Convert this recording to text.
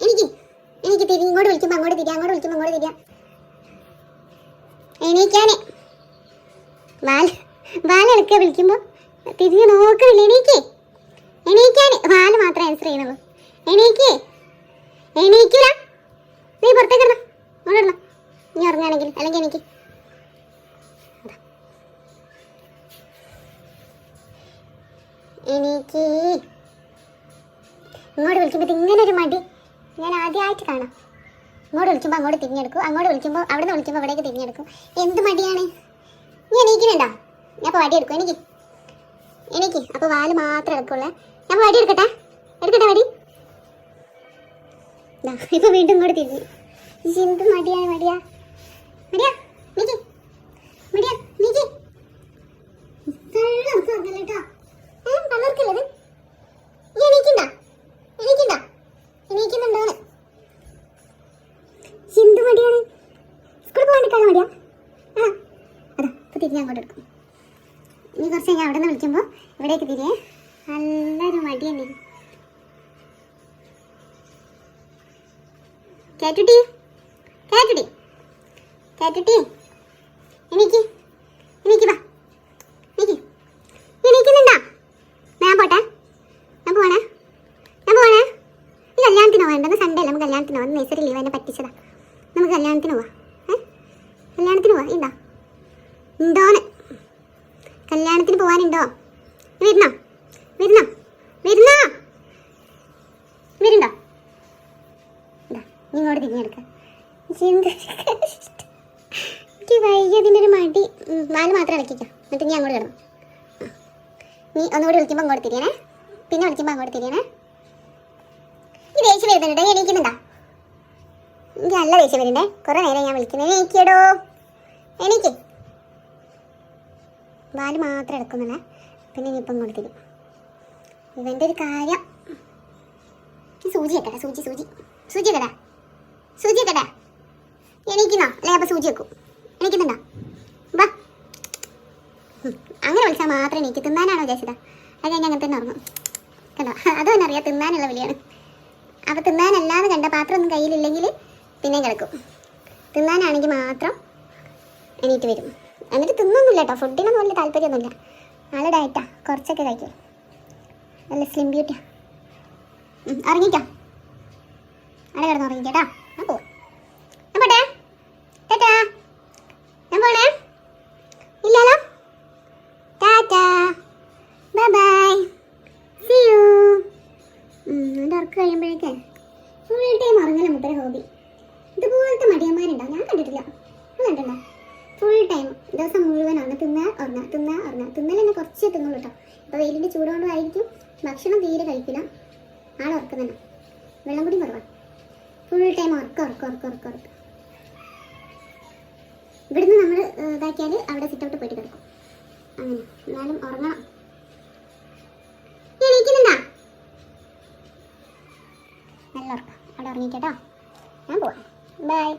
എനിക്ക് എനിക്ക് തിരി ഇങ്ങോട്ട് വിളിക്കുമ്പോൾ അങ്ങോട്ട് തിരിയാം അങ്ങോട്ട് വിളിക്കുമ്പോൾ അങ്ങോട്ട് തിരിയാം. എണീക്കാനേ. വാൽ വാലെടുക്കുക വിളിക്കുമ്പോൾ തിരിഞ്ഞ് നോക്കുന്നില്ല എണീക്കേ. എണീക്കാനേ. വാൽ മാത്രമേ ആൻസർ ചെയ്യണുള്ളൂ എണീക്കേ. എണീക്കില്ല നീ പുറത്തേക്ക് ഇടണം. അങ്ങോട്ട് ഇടണം. നീ ഉറങ്ങുകയാണെങ്കിൽ അല്ലെങ്കിൽ എനിക്ക് എനിക്ക് ഇങ്ങോട്ട് വിളിക്കുമ്പോൾ ഇങ്ങനെ ഒരു മടി. ഞാൻ ആദ്യമായിട്ട് കാണാം. ഇങ്ങോട്ട് വിളിക്കുമ്പോൾ അങ്ങോട്ട് തിരിഞ്ഞെടുക്കും. അങ്ങോട്ട് വിളിക്കുമ്പോൾ അവിടെ നിന്ന് വിളിക്കുമ്പോൾ അവിടേക്ക് തിരിഞ്ഞെടുക്കും. എന്ത് മടിയാണ്? നീ എണീക്കുന്നുണ്ടോ? ഞാൻ അപ്പോൾ വടി എടുക്കും എനിക്ക് എനിക്ക് അപ്പോൾ വാൽ മാത്രമേ എടുക്കുള്ളേ. ഞാൻ വടി എടുക്കട്ടെ എടുക്കട്ടെ വടി? ഇപ്പോൾ ഇപ്പൊ വീണ്ടും ഇങ്ങോട്ട് തിരിഞ്ഞു. എന്ത് മടിയാണ് മടിയാ? മടിയാ? നീക്ക് മടിയാ നീക്ക് വെള്ളം തുറന്നല്ലോ കേട്ടോ ഏ പലർക്കല്ലത് നീ എണീക്കണ്ട എണീക്കണ്ട എണീക്കുന്നുണ്ടോന്ന് ഇജ്ജ് എന്ത് മടിയാണ് സ്കൂളിൽ പോകാൻ നിൽക്കാതെ മടിയാ ആ അതാ ഇപ്പൊ തിരിഞ്ഞ് അങ്ങോട്ട് എടുക്കും ഇനി കുറച്ച് കഴിഞ്ഞാൽ അവിടെ വിളിക്കുമ്പോൾ ഇവിടേക്ക് തിരിയേ. നല്ലൊരു മടിയുണ്ട് കേട്ടുട്ടി കേട്ടുട്ടി കേട്ടുട്ടി എനിക്ക് എനിക്ക് വാ. എനിക്ക് എനിക്കുന്നുണ്ടാ ഞാൻ പോട്ടെ. ഞാൻ പോണേ ഞാൻ പോണേ ഈ കല്യാണത്തിന് പോകേണ്ടത് സൺഡേ അല്ല? നമുക്ക് കല്യാണത്തിന് പോകാം നഴ്സറി ലീവ് എന്നെ പറ്റിച്ചതാ. നമുക്ക് കല്യാണത്തിന് പോവാം. ഏ? കല്യാണത്തിന് പോവാം. ഇണ്ടാ? ഉണ്ടോന്ന്. കല്യാണത്തിന് പോവാനുണ്ടോ? വരുന്നോ? വരുന്നോ? വരുന്നോ? വരുന്നുണ്ടോ? ഇങ്ങോട്ട് തിരിഞ്ഞെടുക്ക എനിക്ക് വയ്യതിന്റെ ഒരു മടി. നാല് മാത്രം ഇളക്കിക്കാം. എന്നിട്ട് നീ അങ്ങോട്ട് കിടന്നു. നീ ഒന്നുകൂടി വിളിക്കുമ്പോൾ അങ്ങോട്ട് തിരിയണേ. പിന്നെ വിളിക്കുമ്പോൾ അങ്ങോട്ട് തിരിയണേ. ഈ ദേഷ്യം വരുന്നുണ്ടോ? എണീക്കുന്നുണ്ടോ? എനിക്ക് നല്ല ദേഷ്യം വരുന്നുണ്ടേ. കുറേ നേരം ഞാൻ വിളിക്കുന്നത് എണീക്കടോ എണീക്ക്. വാൽ മാത്രം എടുക്കുന്നില്ല? പിന്നെ ഇനിയിപ്പം അങ്ങോട്ട് തരും ഇവന്റെ ഒരു കാര്യം. സൂചി വെക്കട്ടെ സൂചി സൂചി. സൂചി വെക്കട്ടെ സൂചി വെക്കട്ടെ എണീക്കുന്നോ? അല്ലേ അപ്പം സൂചി വെക്കും. എണീക്കുന്നുണ്ടോ? വാ. അങ്ങനെ വിളിച്ചാൽ മാത്രം എനിക്ക് തിന്നാനാണോ ഉദ്ദേശിച്ചത്? അത് കഴിഞ്ഞ് അങ്ങനെ തന്നെ ഉറങ്ങും. കണ്ടോ? അത് തന്നെ അറിയാം തിന്നാനുള്ള വിളിയാണ്. അപ്പം തിന്നാനല്ലാതെ കണ്ട പാത്രം ഒന്നും കയ്യിലില്ലെങ്കിൽ പിന്നെയും കിടക്കും. തിന്നാനാണെങ്കിൽ മാത്രം എണീറ്റ് വരും. എന്നിട്ട് തിന്നൊന്നുമില്ല കേട്ടോ ഫുഡിനൊന്നും വലിയ താല്പര്യമൊന്നുമില്ല. നല്ല ഡയറ്റാ കുറച്ചൊക്കെ കഴിക്കും. നല്ല സ്ലിം ബ്യൂട്ടിയാ ഇറങ്ങിക്കാം അവിടെ കിടന്ന് ഉറങ്ങിക്കോട്ടാ ഞാൻ പോവാം. ഫുൾ ടൈം ഉറങ്ങല മുട്ടൊരു ഹോബി ഇതുപോലത്തെ മടിയന്മാരുണ്ടോ? ഞാൻ കണ്ടിട്ടില്ല. കണ്ടിട്ടുണ്ടോ? ഫുൾ ടൈം ദിവസം മുഴുവനാണ് തിന്നാ ഉറങ്ങുക തിന്നാ ഉറങ്ങുക തിന്നൽ തന്നെ കുറച്ചേ തിന്നുള്ളൂ കേട്ടോ ഇപ്പോൾ വെയിലിന്റെ ചൂടുകൊണ്ടായിരിക്കും ഭക്ഷണം തീരെ കഴിക്കില്ല. ആൾ ഉറക്കം തന്നെ. വെള്ളം കൂടി കുറവാണ് ഫുൾ ടൈം ഉറക്കം ഉറക്കം ഉറക്കം ഉറക്കം ഉറക്കം. ഇവിടുന്ന് നമ്മൾ ഇതാക്കിയാൽ അവിടെ സിറ്റൗട്ട് പോയിട്ട് കിടക്കും. അങ്ങനെ. എന്നാലും ഉറങ്ങണം. അവിടെ ഉറങ്ങിക്കട്ടോ ഞാൻ പോവാം. ബൈ